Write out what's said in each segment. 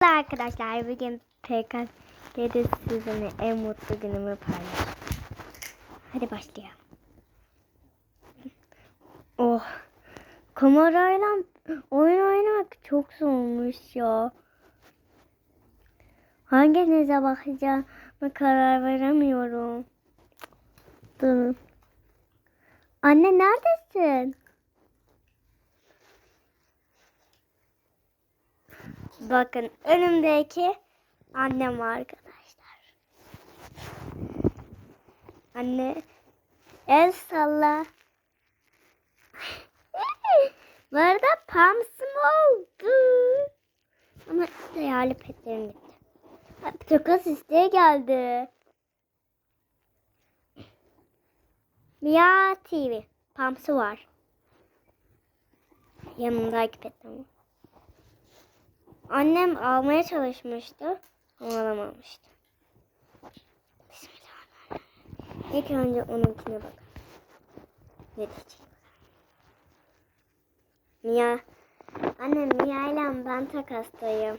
Merhaba arkadaşlar bugün PKK'de sizinle en mutlu günümü paylaşacağım. Hadi başlayalım. Oh. Kamerayla oyun oynamak çok zormuş ya. Hanginize bakacağımı karar veremiyorum. Durun. Anne neredesin? Bakın önümdeki annem arkadaşlar. Anne el salla. Bu arada pamsım oldu. Ama değerli petlerim gitti. Çok az isteğe geldi. Mia TV. Pamsı var. Yanındaki petlerim var. Annem almaya çalışmıştı ama alamamıştı. Bismillahirrahmanirrahim. İlk önce onunkine bakalım. Ne diyecek? Mia. Annem Mia ile ben takastayım.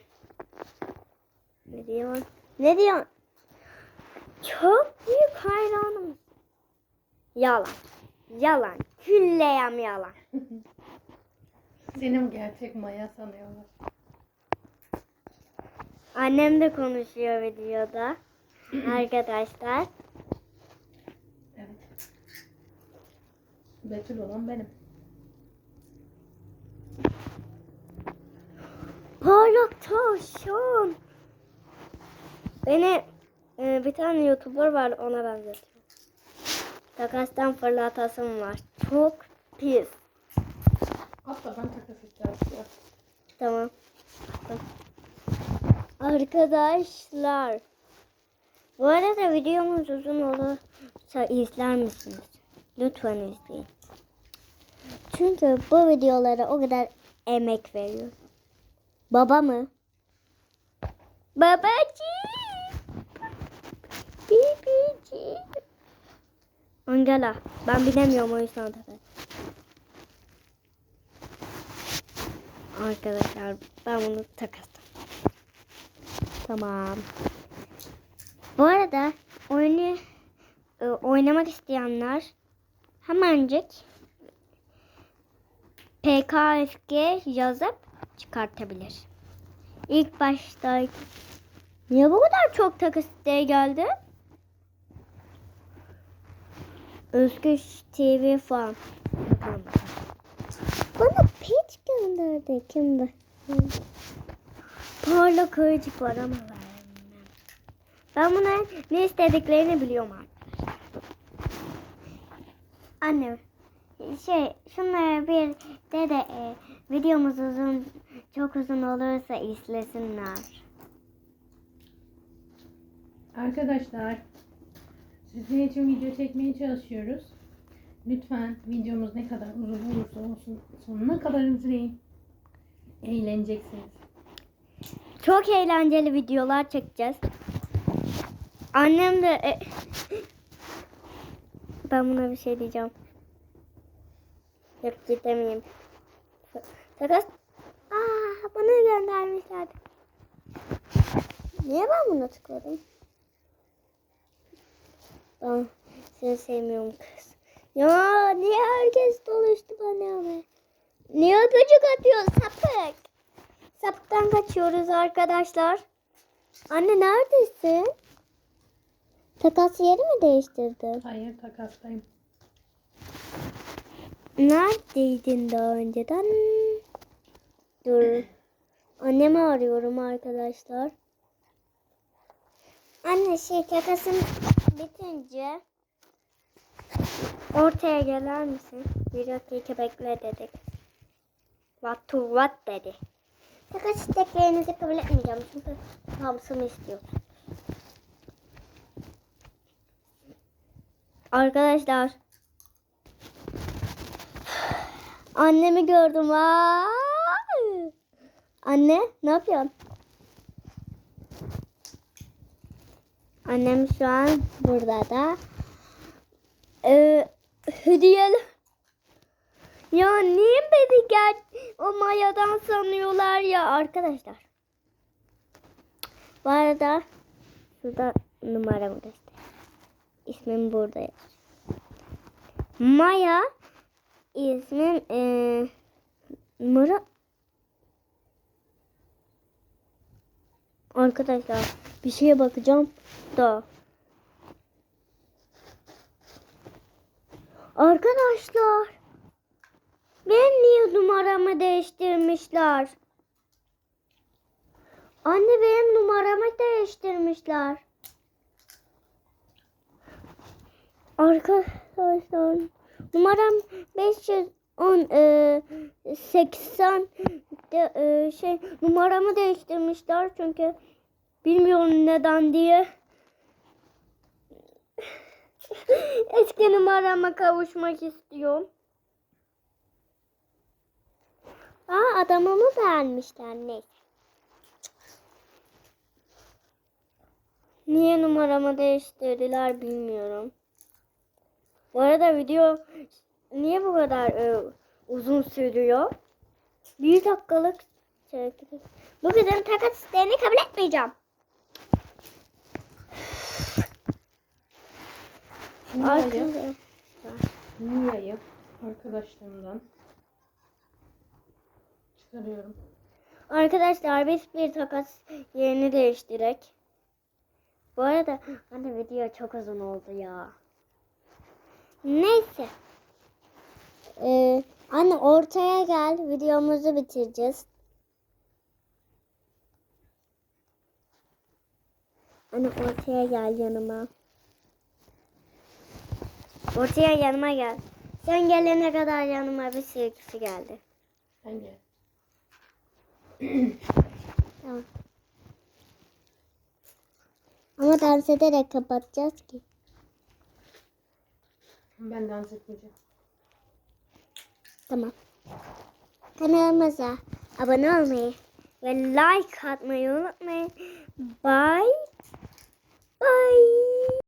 Ne diyor? Ne diyor? Çok büyük hayranım. Yalan. Yalan. Külleyem yalan. Senin gerçek Maya sanıyorlar. Annem de konuşuyor videoda. Arkadaşlar. Evet. Betül olan benim. Parlak tavşan. Beni e, bir tane YouTuber var ona benzetiyor. Takastan fırlatasım var. Çok pis. Hatta ben takas isterdim. Tamam. Arkadaşlar. Bu arada videomuz uzun olursa izler misiniz? Lütfen izleyin. Çünkü bu videolara o kadar emek veriyor. Baba mı? Babacığım. Bibiciğim. Angela. Ben bilemiyorum o yüzden tabii. Arkadaşlar ben bunu takastım. Tamam. Bu arada oyunu e, oynamak isteyenler hemencik PKFG yazıp çıkartabilir. İlk başta niye bu kadar çok takas geldi? Özgür TV falan. Bana peach gönderdi. Kim bu? Parlak ayıcık var ama vermem. Ben buna ne istediklerini biliyorum arkadaşlar. Anne şey şunları bir de de e, videomuz uzun çok uzun olursa izlesinler. Arkadaşlar sizin için video çekmeye çalışıyoruz. Lütfen videomuz ne kadar uzun olursa olsun sonuna kadar izleyin. Eğleneceksiniz. Çok eğlenceli videolar çekeceğiz. Annem de e, ben buna bir şey diyeceğim. Yok gidemeyeyim. Takas. Aa, bana göndermişlerdi. Niye ben buna tıkladım? Ben seni sevmiyorum kız. Ya niye herkes dolaştı bana be? Niye öpücük atıyor sapık? Sapıktan kaçıyoruz arkadaşlar. Anne neredesin? Takas yeri mi değiştirdin? Hayır takastayım. Neredeydin daha önceden? Dur. Annemi arıyorum arkadaşlar. Anne şey takasın bitince ortaya gelir misin? Bir dakika bekle dedik. What to what dedi. Takas isteklerinizi kabul etmeyeceğim çünkü hamsını istiyorum. Arkadaşlar Annemi gördüm. Aa! Anne ne yapıyorsun? Annem şu an burada da. Ee, hediyeli. Ya niye beni gel o mayadan sanıyorlar ya arkadaşlar. Bu arada şurada numaramı göster. İsmim burada. Maya ismim eee numara Arkadaşlar bir şeye bakacağım da. Arkadaşlar ben niye numaramı değiştirmişler? Anne benim numaramı değiştirmişler. Arkadaşlar numaram 510 e, 80 de, e, şey numaramı değiştirmişler çünkü bilmiyorum neden diye. Eski numarama kavuşmak istiyorum. Aa adamımı beğenmişler neyse. Niye numaramı değiştirdiler bilmiyorum. Bu arada video niye bu kadar e, uzun sürüyor? Bir dakikalık çekti. Bu kızın takas isteğini kabul etmeyeceğim. Arkadaşlar. Nia'yı arkadaşlarımdan çıkarıyorum. Arkadaşlar biz bir takas yerini değiştirek. Bu arada anne video çok uzun oldu ya. Neyse. Ee, anne ortaya gel videomuzu bitireceğiz. Anne ortaya gel yanıma. Ortaya yanıma gel. Sen gelene kadar yanıma bir sürü kişi geldi. Ben gel. Tamam. Ama dans ederek kapatacağız ki. Ben dans etmeyeceğim. Tamam. Kanalımıza abone olmayı ve like atmayı unutmayın. Bye. Bye.